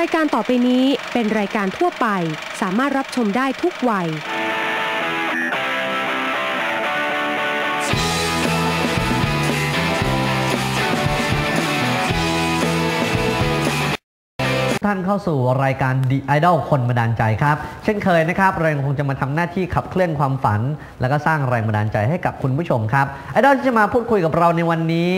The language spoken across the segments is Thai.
รายการต่อไปนี้เป็นรายการทั่วไป สามารถรับชมได้ทุกวัย ท่านเข้าสู่รายการ The Idol คนบันดาลใจครับ เช่นเคยนะครับเรายังคงจะมาทำหน้าที่ขับเคลื่อนความฝัน แล้วก็สร้างแรงบันดาลใจให้กับคุณผู้ชมครับไอดอลที่จะมาพูดคุยกับเราในวันนี้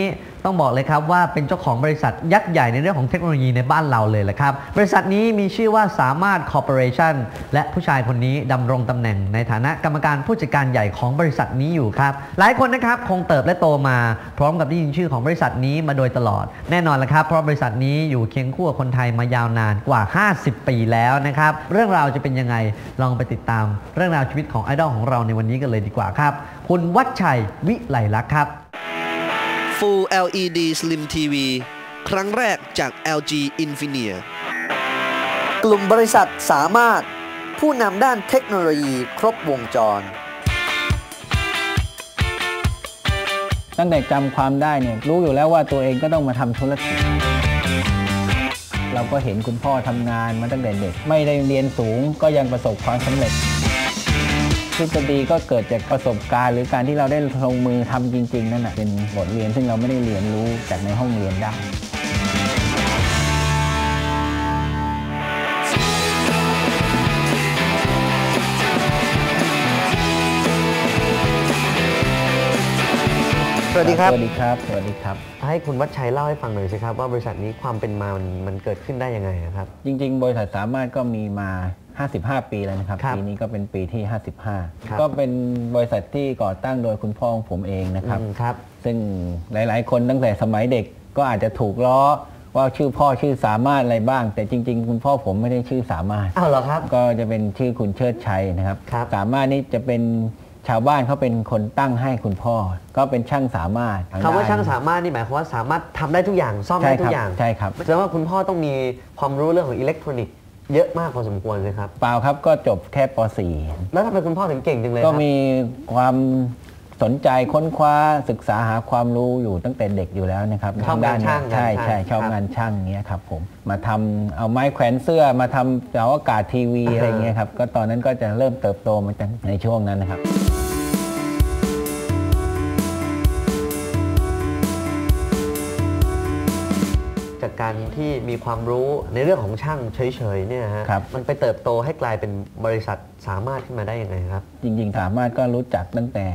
ต้องบอกเลยครับว่าเป็นเจ้าของบริษัทยักษ์ใหญ่ในเรื่องของเทคโนโลยีในบ้านเราเลยแหละครับ บริษัทนี้มีชื่อว่าสามารถคอร์ปอเรชั่นและผู้ชายคนนี้ดำรงตำแหน่งในฐานะกรรมการผู้จัดการใหญ่ของบริษัทนี้อยู่ครับ หลายคนนะครับคงเติบและโตมา พร้อมกับได้ยินชื่อของบริษัทนี้มาโดยตลอด แน่นอนละครับ เพราะบริษัทนี้อยู่เคียงคู่กับคนไทยมายาวนานกว่า 50 ปีแล้วนะครับ เรื่องราวจะเป็นยังไงลองไปติดตาม เรื่องราวชีวิตของไอดอลของเราในวันนี้กันเลยดีกว่าครับ คุณวัชชัยวิไลลักษณ์ครับ Full LED Slim TV ครั้งแรกจาก LG Infinia กลุ่มบริษัทสามารถผู้นำด้านเทคโนโลยีครบวงจร ตั้งแต่จำความได้เนี่ยรู้อยู่แล้วว่าตัวเองก็ต้องมาทำธุรกิจ เราก็เห็นคุณพ่อทำงานมาตั้งแต่เด็ก ไม่ได้เรียนสูงก็ยังประสบความสำเร็จ ทฤษฎีก็เกิดจากประสบการณ์ หรือการที่เราได้ลงมือทำจริง ๆ นั่นแหะเป็นบทเรียนซึ่งเราไม่ได้เรียนรู้จากในห้องเรียนได้สวัสดีครับ สวัสดีครับ สวัสดีครับ ให้คุณวัชชัยเล่าให้ฟังหน่อยสิครับว่าบริษัทนี้ความเป็นมา มันมันเกิดขึ้นได้ยังไงอะครับ จริง ๆ บริษัทสามารถก็มีมา 55 ปีแล้วนะครับ ครับปีนี้ก็เป็นปีที่ ครับ 55 ก็เป็นบริษัทที่ก่อตั้งโดยคุณพ่อของผมเองนะครับ อืมครับ ซึ่งหลาย ๆ คนตั้งแต่สมัยเด็กก็อาจจะถูกล้อว่าชื่อพ่อชื่อสามารถอะไรบ้าง แต่จริง ๆ คุณพ่อผมไม่ได้ชื่อสามารถ อ้าวเหรอครับ ก็จะเป็นชื่อคุณเชิดชัยนะครับ ครับสามารถนี่จะเป็นชาวบ้านเขาเป็นคนตั้งให้คุณพ่อ ก็เป็นช่างสามารถทคำว่าด้นช่างสามารถนี่หมายความว่าสามารถทำได้ทุกอย่างซ่อมใช่ได้ทุครักบอย่างใช่ครับ แสดงว่าคุณพ่อต้องมีความรู้เรื่องของอิเล็กทรอนิกส์ เยอะมากพอสมควรเลยครับ เปล่าครับก็จบแค่ป .4 แล้วทำไมคุณพ่อถึงเก่งจังเลยคก็รับมีความสนใจค้นคว้าศึกษาหาความรู้อยู่ตั้งแต่เด็กอยู่แล้วนะครับชอบงานช่างใช่งานช่างใช่ชอบครับงานช่างเงี้ยครับผมมาทำเอาไม้แขวนเสื้อมาทำเสาอากาศทีวีอ่าฮะอะไรเงี้ยครับก็ตอนนั้นก็จะเริ่มเติบโตมาจากในช่วงนั้นนะครับ กการที่มีความรู้ในเรื่องของช่างเฉยๆเนี่ยฮะครับ มันไปเติบโตให้กลายเป็นบริษัทสามารถขึ้นมาได้ยังไงครับ จริงๆ สามารถก็รู้จักตั้งแต่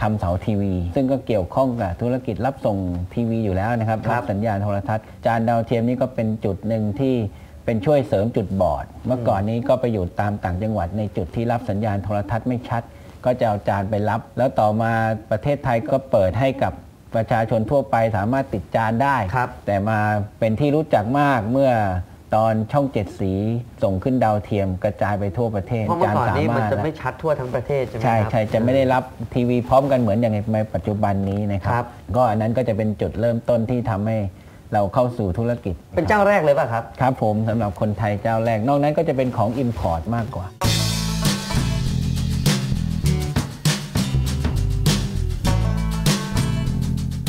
ทำเสาทีวี ซึ่งก็เกี่ยวข้องกับธุรกิจรับส่งทีวีอยู่แล้วนะครับครับ สัญญาณโทรทัศน์ จานดาวเทียมนี่ก็เป็นจุดหนึ่งที่เป็นช่วยเสริมจุดบอด เมื่อก่อนนี้ก็ไปอยู่ตามต่างจังหวัดในจุดที่รับสัญญาณโทรทัศน์ไม่ชัด ก็จะเอาจานไปรับ แล้วต่อมาประเทศไทยก็เปิดให้กับ ประชาชนทั่วไปสามารถติดจานได้ครับแต่มาเป็นที่รู้จักมากเมื่อตอนช่องเจ็ดสีส่งขึ้นดาวเทียมกระจายไปทั่วประเทศเพราะเมื่อก่อนนี้มันจาจะสาารถไม่ชัดทั่วทั้งประเทศใช่ไหมใช่ครับใช่จะไม่ได้รับทีวีพร้อมกันเหมือนอย่างในปัจจุบันนี้นะคครัรับบก็อันนั้นก็จะเป็นจุดเริ่มต้นที่ทำให้เราเข้าสู่ธุรกิจ เป็นเจ้าแรกเลยป่ะครับ ครับผมสำหรับคนไทยเจ้าแรก นอกนั้นก็จะเป็นของ Import มากกว่า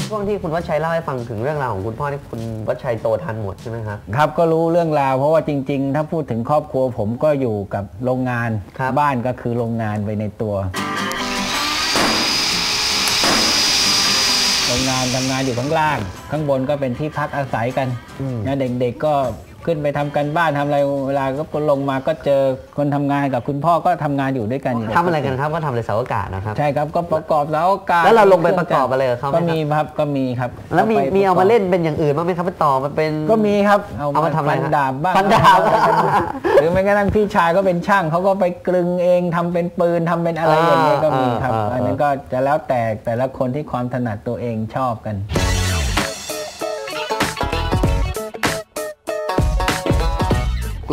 ช่วงที่คุณวัชชัยเล่าให้ฟังถึงเรื่องราวของคุณพ่อนี่คุณวัชชัยโตทันหมดใช่ไหมครับครับก็รู้เรื่องราวเพราะว่าจริง ๆ ถ้าพูดถึงครอบครัวผมก็อยู่กับโรงงานครับบ้านก็คือโรงงานไปในตัว โรงงานทำงานอยู่ข้างล่าง ข้างบนก็เป็นที่พักอาศัยกันอืมนะเด็กๆก็ ขึ้นไปทำกันบ้านทำอะไรเวลาก็ลงมาก็เจอคนทำงานกับคุณพ่อก็ทำงานอยู่ด้วยกันยู่ทำอะไรกันครับก็ทำในเสาอากาศนะครับใช่ครับก็ประกอบแล้วการแล้วเราลงไปประกอบอะไรกับเขาไหมครับก็มีครับก็มีครับแล้วมีไปมีเอาประกมาบเล่นเป็นอย่างอื่นบ้างไหมครับไปต่อมาเป็นก็มีครับเอามาทำอะไรฟันฮะดาบบ้างฟันดาบหรือแม้กระทั่งพี่ชายก็เป็นช่างเขาก็ไปกลึงเองทำเป็นปืนทำเป็นอะไรอย่างเงี้ยก็มีครับอ่าอ่าอันนั้นก็จะแล้วแต่แต่ละคนที่ความถนัดตัวเองชอบกัน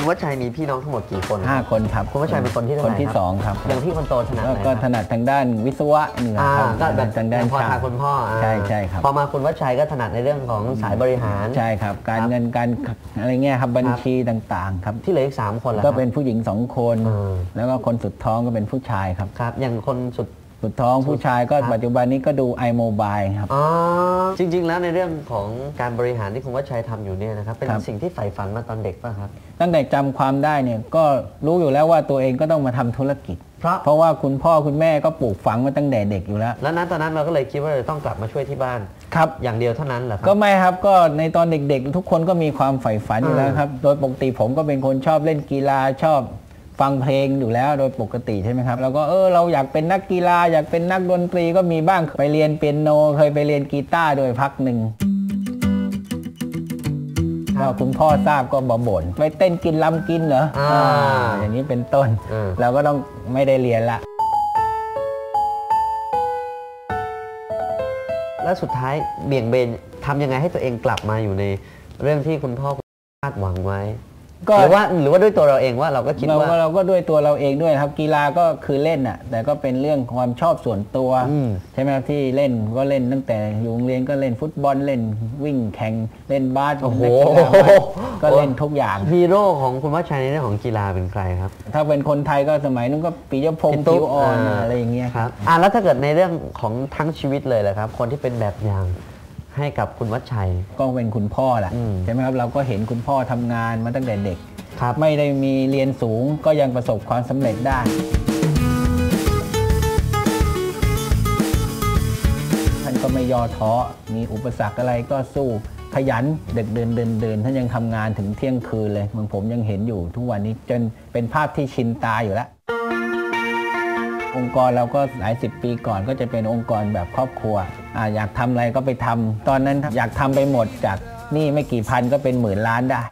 วัชชัยมีพี่น้องทั้งหมดกี่คนรับ5คนครับคุณวัชชัยเป็นคนที่เท่าไหคร่นที่ครับสองครับอย่างพี่คนโตถนัดแล้วไหนก็คถรับนัดทางด้านวิศวะนี่แหละอ่าครับก็แบบทางด้านพอช่างทางคุณพ่ออ่าใช่ใช่ครับพอมาคุณวัชชัยก็ถนัดในเรื่องของสายบริหารใช่ครับ การครับเงินการอะไรเงี้ยครับบัญชีต่างๆครับที่เหลืออีกสามคนล่ะก็ครับเป็นผู้หญิงสองคนอืมแล้วก็คนสุดท้องก็เป็นผู้ชายครับครับอย่างคนสุด สุดท้องผู้ชายก็ครับปัจจุบันนี้ก็ดู iMobile ครับ อ๋อ จริง ๆ แล้วในเรื่องของการบริหารที่คุณวัชชัยทำอยู่เนี่ยนะครับ เป็นครับ สิ่งที่ใฝ่ฝันมาตอนเด็กป่ะครับ ตั้งแต่จำความได้เนี่ยก็รู้อยู่แล้วว่าตัวเองก็ต้องมาทำธุรกิจ เพราะ เพราะว่าคุณพ่อคุณแม่ก็ปลูกฝังมาตั้งแต่เด็กอยู่แล้ว แล้วนั้นตอนนั้นเราก็เลยคิดว่าเราต้องกลับมาช่วยที่บ้าน ครับ อย่างเดียวเท่านั้นเหรอครัก็ไม่ครับก็ในตอนเด็กๆ ทุกคนก็มีความใฝ่ฝันอยู่แล้วอืมครับ โดยปกติผมก็เป็นคนชอบเล่นกีฬาชอบ ฟังเพลงอยู่แล้วโดยปกติใช่ไหมครับ แล้วก็เออเราอยากเป็นนักกีฬาอยากเป็นนักดนตรีก็มีบ้างไปเรียนเปียโน เคยไปเรียนกีตาร์โดยพักหนึ่งก็คุณพ่อทราบก็บบ่นไปเต้นกินลำกินเหรออ่าอ่าอย่างนี้เป็นต้นอืมเราก็ต้องไม่ได้เรียนละ แล้วสุดท้ายเบี่ยงเบนทำยังไงให้ตัวเองกลับมาอยู่ในเรื่องที่คุณพ่อคาดหวังไว้ ก็ หรือว่าหรือว่าด้วยตัวเราเองว่าเราก็คิดเราว่า ก็เราก็ด้วยตัวเราเองด้วยนะครับ กีฬาก็คือเล่นอะ แต่ก็เป็นเรื่องความชอบส่วนตัว อืม ใช่ไหมครับที่เล่นก็เล่นตั้งแต่อยู่โรงเรียนก็เล่นฟุตบอลเล่นวิ่งแข่งเล่นบาสโอ้โหนักกีฬาบาสก็เล่นทุกอย่าง ฮีโร่ของคุณวัชชัยในเรื่องของกีฬาเป็นใครครับ ถ้าเป็นคนไทยก็สมัยนู้นก็ปิยพงษ์พี่ตุ๊ผิกวอ่อนอ่า อะไรอย่างเงี้ยครับอะแล้วถ้าเกิดในเรื่องของทั้งชีวิตเลยแหละครับ คนที่เป็นแบบอย่าง ให้กับคุณวัชชัย ก็เป็นคุณพ่อแหละอืม ใช่ไหมครับเราก็เห็นคุณพ่อทำงานมาตั้งแต่เด็ก ครับ ไม่ได้มีเรียนสูงก็ยังประสบความสำเร็จได้ ท่านก็ไม่ย่อท้อ มีอุปสรรคอะไรก็สู้ ขยันเด็กเดินเดินเดินท่านยังทำงานถึงเที่ยงคืนเลยเหมือนผมยังเห็นอยู่ทุกวันนี้จนเป็นภาพที่ชินตาอยู่แล้ว องค์กรเราก็หลายสิบปีก่อนก็จะเป็นองค์กรแบบครอบครัวออยากทำอะไรก็ไปทำตอนนั้นอยากทำไปหมดจากนี่ไม่กี่พันก็เป็นหมื่นล้านได้